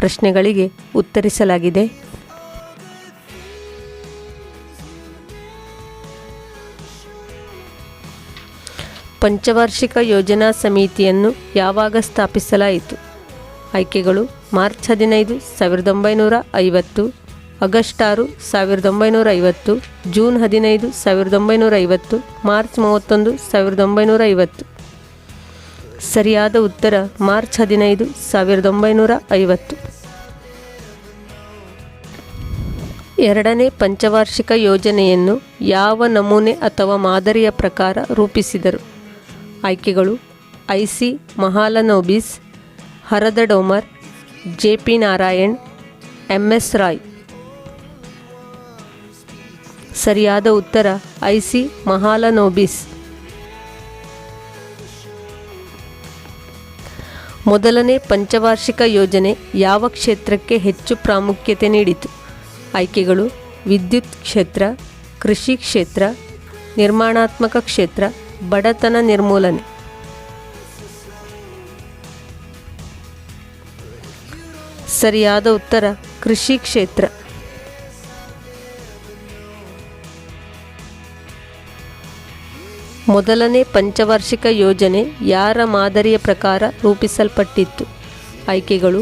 ಪ್ರಶ್ನೆಗಳಿಗೆ ಉತ್ತರಿಸಲಾಗಿದೆ. ಪಂಚವಾರ್ಷಿಕ ಯೋಜನಾ ಸಮಿತಿಯನ್ನು ಯಾವಾಗ ಸ್ಥಾಪಿಸಲಾಯಿತು? ಆಯ್ಕೆಗಳು ಮಾರ್ಚ್ ಹದಿನೈದು, ಸಾವಿರದ ಒಂಬೈನೂರ ಐವತ್ತು, ಆಗಸ್ಟ್ ಆರು, ಸಾವಿರದ ಒಂಬೈನೂರ ಐವತ್ತು, ಜೂನ್ ಹದಿನೈದು, ಸಾವಿರದ ಒಂಬೈನೂರ ಐವತ್ತು, ಮಾರ್ಚ್ ಮೂವತ್ತೊಂದು, ಸಾವಿರದ ಒಂಬೈನೂರ ಐವತ್ತು. ಸರಿಯಾದ ಉತ್ತರ ಮಾರ್ಚ್ ಹದಿನೈದು, ಸಾವಿರದ ಒಂಬೈನೂರ ಐವತ್ತು. ಎರಡನೇ ಪಂಚವಾರ್ಷಿಕ ಯೋಜನೆಯನ್ನು ಯಾವ ನಮೂನೆ ಅಥವಾ ಮಾದರಿಯ ಪ್ರಕಾರ ರೂಪಿಸಿದರು? ಆಯ್ಕೆಗಳು, I C Mahalanobis Harrod Domar J P Narayan, M S Roy. ಸರಿಯಾದ ಉತ್ತರ ಐ ಸಿ ಮಹಾಲನೋಬಿಸ್. ಮೊದಲನೇ ಪಂಚವಾರ್ಷಿಕ ಯೋಜನೆ ಯಾವ ಕ್ಷೇತ್ರಕ್ಕೆ ಹೆಚ್ಚು ಪ್ರಾಮುಖ್ಯತೆ ನೀಡಿತು? ಆಯ್ಕೆಗಳು ವಿದ್ಯುತ್ ಕ್ಷೇತ್ರ, ಕೃಷಿ ಕ್ಷೇತ್ರ, ನಿರ್ಮಾಣಾತ್ಮಕ ಕ್ಷೇತ್ರ, ಬಡತನ ನಿರ್ಮೂಲನೆ. ಸರಿಯಾದ ಉತ್ತರ ಕೃಷಿ ಕ್ಷೇತ್ರ. ಮೊದಲನೇ ಪಂಚವಾರ್ಷಿಕ ಯೋಜನೆ ಯಾರ ಮಾದರಿಯ ಪ್ರಕಾರ ರೂಪಿಸಲ್ಪಟ್ಟಿತ್ತು? ಆಯ್ಕೆಗಳು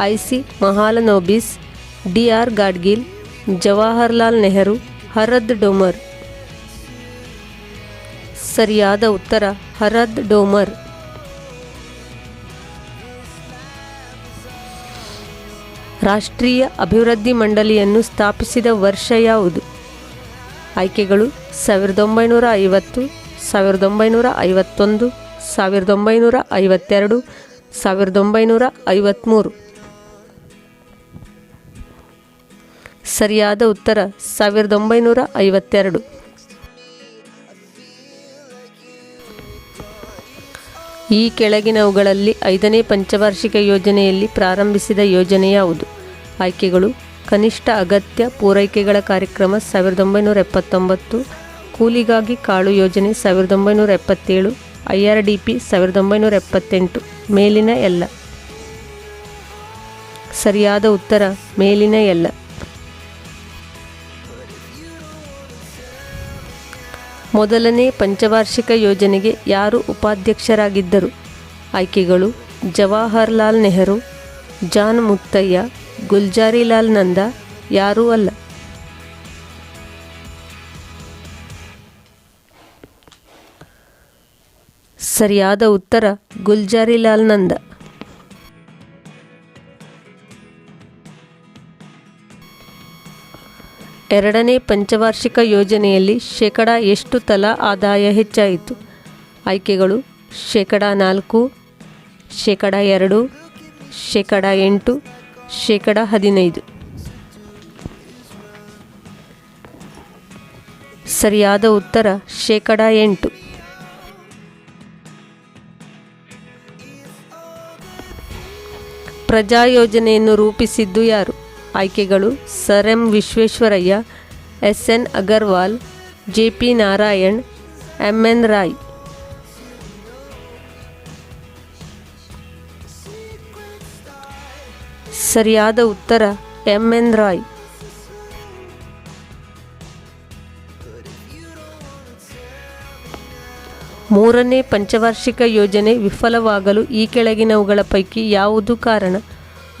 I C Mahalanobis D R Gadgil, Jawaharlal Nehru, Harrod Domar. ಸರಿಯಾದ ಉತ್ತರ, ಹರದ್ ಡೋಮರ್. ರಾಷ್ಟ್ರೀಯ ಅಭಿವೃದ್ಧಿ ಮಂಡಳಿಯನ್ನು ಸ್ಥಾಪಿಸಿದ ವರ್ಷ ಯಾವುದು? ಆಯ್ಕೆಗಳು, ಸಾವಿರದ ಒಂಬೈನೂರ ಐವತ್ತು ಸಾವಿರದ ಒಂಬೈನೂರ ಐವತ್ತೊಂದು, ಸಾವಿರದ ಒಂಬೈನೂರ ಐವತ್ತೆರಡು, ಸಾವಿರದ ಒಂಬೈನೂರ ಐವತ್ತ್ಮೂರು ಸರಿಯಾದ ಉತ್ತರ ಸಾವಿರದ ಒಂಬೈನೂರ ಐವತ್ತೆರಡು. ಈ ಕೆಳಗಿನವುಗಳಲ್ಲಿ ಐದನೇ ಪಂಚವಾರ್ಷಿಕ ಯೋಜನೆಯಲ್ಲಿ ಪ್ರಾರಂಭಿಸಿದ ಯೋಜನೆ ಯಾವುದು? ಆಯ್ಕೆಗಳು, ಕನಿಷ್ಠ ಅಗತ್ಯ ಪೂರೈಕೆಗಳ ಕಾರ್ಯಕ್ರಮ ಸಾವಿರದ ಒಂಬೈನೂರ ಎಪ್ಪತ್ತೊಂಬತ್ತು ಕೂಲಿಗಾಗಿ ಕಾಳು ಯೋಜನೆ ಸಾವಿರದ ಒಂಬೈನೂರ ಎಪ್ಪತ್ತೇಳು, ಐ ಆರ್ ಡಿ ಪಿ ಸಾವಿರದ ಒಂಬೈನೂರ ಎಪ್ಪತ್ತೆಂಟು, ಮೇಲಿನ ಎಲ್ಲ. ಸರಿಯಾದ ಉತ್ತರ, ಮೇಲಿನ ಎಲ್ಲ. ಮೊದಲನೇ ಪಂಚವಾರ್ಷಿಕ ಯೋಜನೆಗೆ ಯಾರು ಉಪಾಧ್ಯಕ್ಷರಾಗಿದ್ದರು? ಆಯ್ಕೆಗಳು, ಜವಾಹರ್ಲಾಲ್ ನೆಹರು, ಜಾನ್ ಮುತ್ತಯ್ಯ, ಗುಲ್ಜಾರಿಲಾಲ್ ನಂದ, ಯಾರೂ ಅಲ್ಲ. ಸರಿಯಾದ ಉತ್ತರ ಗುಲ್ಜಾರಿಲಾಲ್ ನಂದ. ಎರಡನೇ ಪಂಚವಾರ್ಷಿಕ ಯೋಜನೆಯಲ್ಲಿ ಶೇಕಡ ಎಷ್ಟು ತಲಾ ಆದಾಯ ಹೆಚ್ಚಾಯಿತು? ಆಯ್ಕೆಗಳು ಶೇಕಡ ನಾಲ್ಕು, ಶೇಕಡ ಎರಡು, ಶೇಕಡ ಎಂಟು, ಶೇಕಡ ಹದಿನೈದು. ಸರಿಯಾದ ಉತ್ತರ ಶೇಕಡ ಎಂಟು. ಪ್ರಜಾ ಯೋಜನೆಯನ್ನು ರೂಪಿಸಿದ್ದು ಯಾರು? ಆಯ್ಕೆಗಳು Sir M Visvesvaraya, S N Agarwal, J P Narayan, M N Roy. ಸರಿಯಾದ ಉತ್ತರ ಎಂ ಎನ್ ರಾಯ್. ಮೂರನೇ ಪಂಚವಾರ್ಷಿಕ ಯೋಜನೆ ವಿಫಲವಾಗಲು ಈ ಕೆಳಗಿನವುಗಳ ಪೈಕಿ ಯಾವುದು ಕಾರಣ?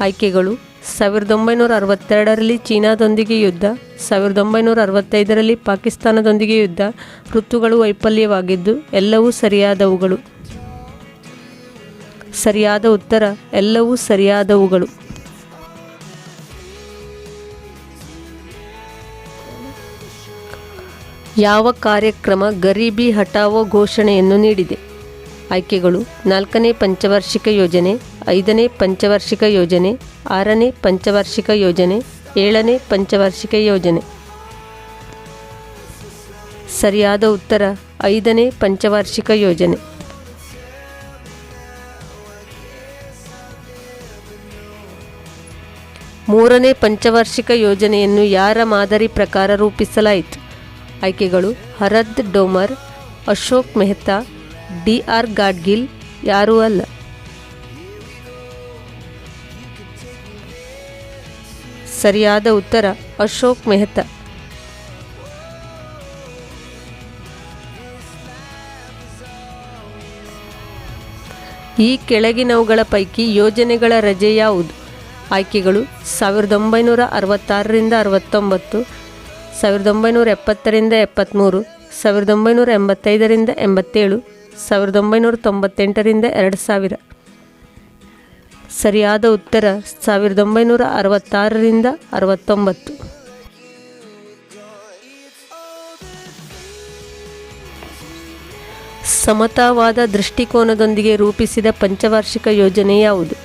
ಆಯ್ಕೆಗಳು, ಸಾವಿರದ ಒಂಬೈನೂರ ಅರವತ್ತೆರಡರಲ್ಲಿ ಚೀನಾದೊಂದಿಗೆ ಯುದ್ಧ, ಸಾವಿರದ ಒಂಬೈನೂರ ಅರವತ್ತೈದರಲ್ಲಿ ಪಾಕಿಸ್ತಾನದೊಂದಿಗೆ ಯುದ್ಧ, ಋತುಗಳು ವೈಫಲ್ಯವಾಗಿದ್ದು ಎಲ್ಲವೂ ಸರಿಯಾದವುಗಳು. ಸರಿಯಾದ ಉತ್ತರ, ಎಲ್ಲವೂ ಸರಿಯಾದವುಗಳು. ಯಾವ ಕಾರ್ಯಕ್ರಮ ಗರೀಬಿ ಹಟಾವೋ ಘೋಷಣೆಯನ್ನು ನೀಡಿದೆ? ಆಯ್ಕೆಗಳು, ನಾಲ್ಕನೇ ಪಂಚವಾರ್ಷಿಕ ಯೋಜನೆ, ಐದನೇ ಪಂಚವಾರ್ಷಿಕ ಯೋಜನೆ, ಆರನೇ ಪಂಚವಾರ್ಷಿಕ ಯೋಜನೆ, ಏಳನೇ ಪಂಚವಾರ್ಷಿಕ ಯೋಜನೆ. ಸರಿಯಾದ ಉತ್ತರ, ಐದನೇ ಪಂಚವಾರ್ಷಿಕ ಯೋಜನೆ. ಮೂರನೇ ಪಂಚವಾರ್ಷಿಕ ಯೋಜನೆಯನ್ನು ಯಾರ ಮಾದರಿ ಪ್ರಕಾರ ರೂಪಿಸಲಾಯಿತು? ಆಯ್ಕೆಗಳು Harrod Domar, Ashok Mehta D R Gadgil, ಯಾರೂ ಅಲ್ಲ. ಸರಿಯಾದ ಉತ್ತರ ಅಶೋಕ್ ಮೆಹ್ತಾ. ಈ ಕೆಳಗಿನವುಗಳ ಪೈಕಿ ಯೋಜನೆಗಳ ರಜೆ ಯಾವುದು? ಆಯ್ಕೆಗಳು ಸಾವಿರದ ಒಂಬೈನೂರ ಅರವತ್ತಾರರಿಂದ ಅರವತ್ತೊಂಬತ್ತು ಸಾವಿರದ ಒಂಬೈನೂರ ಎಪ್ಪತ್ತರಿಂದ ಎಪ್ಪತ್ತ್ಮೂರು ಸಾವಿರದ ಒಂಬೈನೂರ ಎಂಬತ್ತೈದರಿಂದ ಎಂಬತ್ತೇಳು, ಸಾವಿರದ ಒಂಬೈನೂರ ತೊಂಬತ್ತೆಂಟರಿಂದ ಎರಡು ಸಾವಿರ. ಸರಿಯಾದ ಉತ್ತರ ಸಾವಿರದ ಒಂಬೈನೂರ ಅರವತ್ತಾರರಿಂದ ಅರವತ್ತೊಂಬತ್ತು. ಸಮತಾವಾದ ದೃಷ್ಟಿಕೋನದೊಂದಿಗೆ ರೂಪಿಸಿದ ಪಂಚವಾರ್ಷಿಕ ಯೋಜನೆ ಯಾವುದು?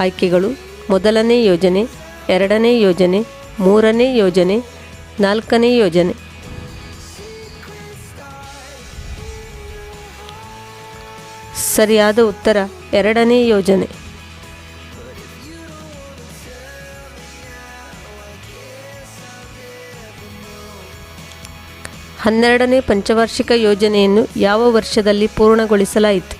ಆಯ್ಕೆಗಳು, ಮೊದಲನೇ ಯೋಜನೆ, ಎರಡನೇ ಯೋಜನೆ, ಮೂರನೇ ಯೋಜನೆ ನಾಲ್ಕನೇ ಯೋಜನೆ. ಸರಿಯಾದ ಉತ್ತರ, ಎರಡನೇ ಯೋಜನೆ. ಹನ್ನೆರಡನೇ ಪಂಚವಾರ್ಷಿಕ ಯೋಜನೆಯನ್ನು ಯಾವ ವರ್ಷದಲ್ಲಿ ಪೂರ್ಣಗೊಳಿಸಲಾಯಿತು?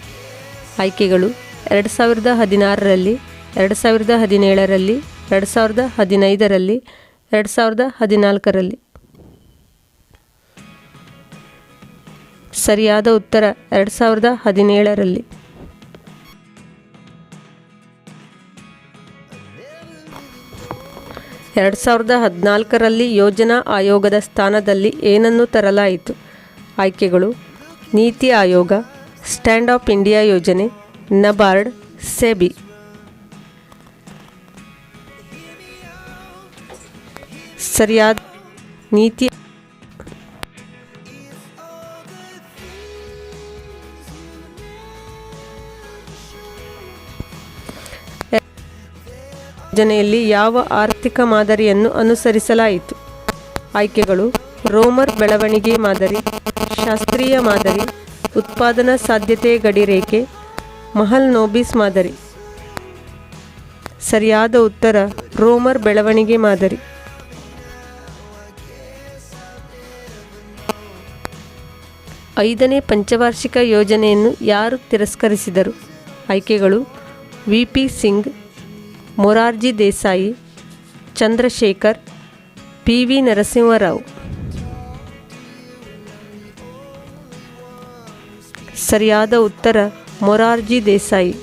ಆಯ್ಕೆಗಳು, ಎರಡು ಸಾವಿರದ ಹದಿನಾರರಲ್ಲಿ, ಎರಡು ಸಾವಿರದ ಹದಿನೇಳರಲ್ಲಿ, ಎರಡು ಸಾವಿರದ ಹದಿನೈದರಲ್ಲಿ ಎರಡು ಸಾವಿರದ ಹದಿನಾಲ್ಕರಲ್ಲಿ. ಸರಿಯಾದ ಉತ್ತರ ಎರಡು ಸಾವಿರದ ಹದಿನೇಳರಲ್ಲಿ. ಎರಡು ಸಾವಿರದ ಹದಿನಾಲ್ಕರಲ್ಲಿ ಯೋಜನಾ ಆಯೋಗದ ಸ್ಥಾನದಲ್ಲಿ ಏನನ್ನು ತರಲಾಯಿತು? ಆಯ್ಕೆಗಳು, NITI Aayog, stand of India ಯೋಜನೆ, ನಬಾರ್ಡ್, ಸೆಬಿ. ಸರಿಯಾದ ನೀತಿ. ಯೋಜನೆಯಲ್ಲಿ ಯಾವ ಆರ್ಥಿಕ ಮಾದರಿಯನ್ನು ಅನುಸರಿಸಲಾಯಿತು? ಆಯ್ಕೆಗಳು, ರೋಮರ್ ಬೆಳವಣಿಗೆ ಮಾದರಿ, ಶಾಸ್ತ್ರೀಯ ಮಾದರಿ, ಉತ್ಪಾದನಾ ಸಾಧ್ಯತೆ ಗಡಿರೇಖೆ, ಮಹಲ್ ನೋಬಿಸ್ ಮಾದರಿ. ಸರಿಯಾದ ಉತ್ತರ, ರೋಮರ್ ಬೆಳವಣಿಗೆ ಮಾದರಿ. ಐದನೇ ಪಂಚವಾರ್ಷಿಕ ಯೋಜನೆಯನ್ನು ಯಾರು ತಿರಸ್ಕರಿಸಿದರು? ಆಯ್ಕೆಗಳು V P Singh, Morarji Desai, Chandrashekhar P V Narasimha Rao. ಸರಿಯಾದ ಉತ್ತರ ಮೊರಾರ್ಜಿ ದೇಸಾಯಿ.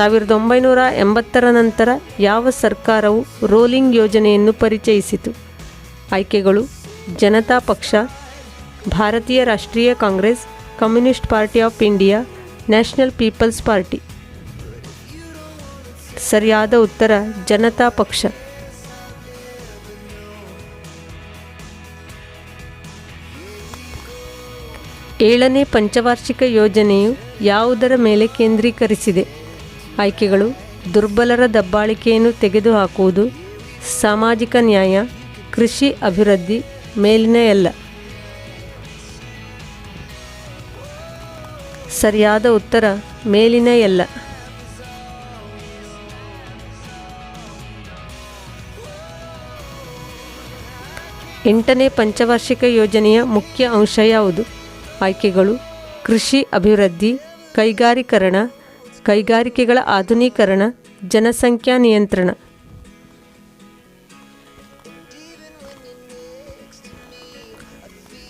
ಸಾವಿರದ ಒಂಬೈನೂರ ಎಂಬತ್ತರ ನಂತರ ಯಾವ ಸರ್ಕಾರವು ರೋಲಿಂಗ್ ಯೋಜನೆಯನ್ನು ಪರಿಚಯಿಸಿತು? ಆಯ್ಕೆಗಳು, ಜನತಾ ಪಕ್ಷ, Bharatiya Rashtriya Congress, communist party of India, national people's party. ಸರಿಯಾದ ಉತ್ತರ, ಜನತಾ ಪಕ್ಷ. ಏಳನೇ ಪಂಚವಾರ್ಷಿಕ ಯೋಜನೆಯು ಯಾವುದರ ಮೇಲೆ ಕೇಂದ್ರೀಕರಿಸಿದೆ? ಆಯ್ಕೆಗಳು ದುರ್ಬಲರ ದಬ್ಬಾಳಿಕೆಯನ್ನು ತೆಗೆದುಹಾಕುವುದು, ಸಾಮಾಜಿಕ ನ್ಯಾಯ, ಕೃಷಿ ಅಭಿವೃದ್ಧಿ ಮೇಲಿನ ಎಲ್ಲ. ಸರಿಯಾದ ಉತ್ತರ ಮೇಲಿನ ಎಲ್ಲ. ಎಂಟನೇ ಪಂಚವಾರ್ಷಿಕ ಯೋಜನೆಯ ಮುಖ್ಯ ಅಂಶ ಯಾವುದು? ಆಯ್ಕೆಗಳು ಕೃಷಿ ಅಭಿವೃದ್ಧಿ, ಕೈಗಾರೀಕರಣ ಕೈಗಾರಿಕೆಗಳ ಆಧುನೀಕರಣ, ಜನಸಂಖ್ಯಾ ನಿಯಂತ್ರಣ.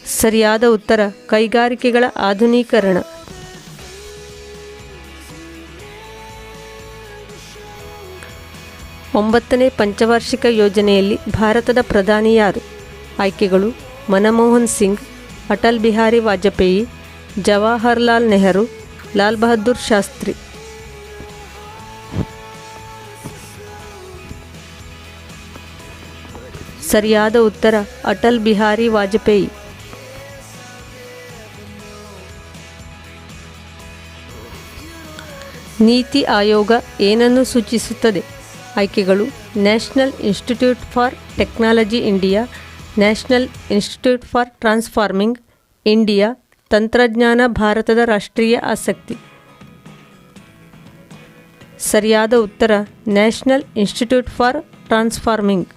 ಸರಿಯಾದ ಉತ್ತರ, ಕೈಗಾರಿಕೆಗಳ ಆಧುನೀಕರಣ. ಒಂಬತ್ತನೇ ಪಂಚವಾರ್ಷಿಕ ಯೋಜನೆಯಲ್ಲಿ ಭಾರತದ ಪ್ರಧಾನಿ ಯಾರು? ಆಯ್ಕೆಗಳು, ಮನಮೋಹನ್ ಸಿಂಗ್, ಅಟಲ್ ಬಿಹಾರಿ ವಾಜಪೇಯಿ, ಜವಾಹರ್ಲಾಲ್ ನೆಹರು, ಲಾಲ್ ಬಹದ್ದೂರ್ ಶಾಸ್ತ್ರಿ. ಸರಿಯಾದ ಉತ್ತರ, ಅಟಲ್ ಬಿಹಾರಿ ವಾಜಪೇಯಿ. ನೀತಿ ಆಯೋಗ ಏನನ್ನು ಸೂಚಿಸುತ್ತದೆ? ಆಯ್ಕೆಗಳು, national institute for technology India, national institute for transforming, India, ತಂತ್ರಜ್ಞಾನ ಭಾರತದ ರಾಷ್ಟ್ರೀಯ ಆಸಕ್ತಿ. ಸರಿಯಾದ ಉತ್ತರ, ನ್ಯಾಷನಲ್ ಇನ್ಸ್ಟಿಟ್ಯೂಟ್ ಫಾರ್ ಟ್ರಾನ್ಸ್ಫಾರ್ಮಿಂಗ್.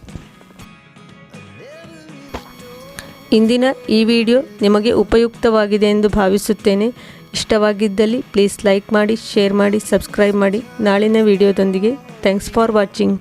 ಇಂದಿನ ಈ ವಿಡಿಯೋ ನಿಮಗೆ ಉಪಯುಕ್ತವಾಗಿದೆ ಎಂದು ಭಾವಿಸುತ್ತೇನೆ. ಇಷ್ಟವಾಗಿದ್ದಲ್ಲಿ ಪ್ಲೀಸ್ ಲೈಕ್ ಮಾಡಿ ಶೇರ್ ಮಾಡಿ ಸಬ್ಸ್ಕ್ರೈಬ್ ಮಾಡಿ. ನಾಳಿನ ವಿಡಿಯೋದೊಂದಿಗೆ ಥ್ಯಾಂಕ್ಸ್ ಫಾರ್ ವಾಚಿಂಗ್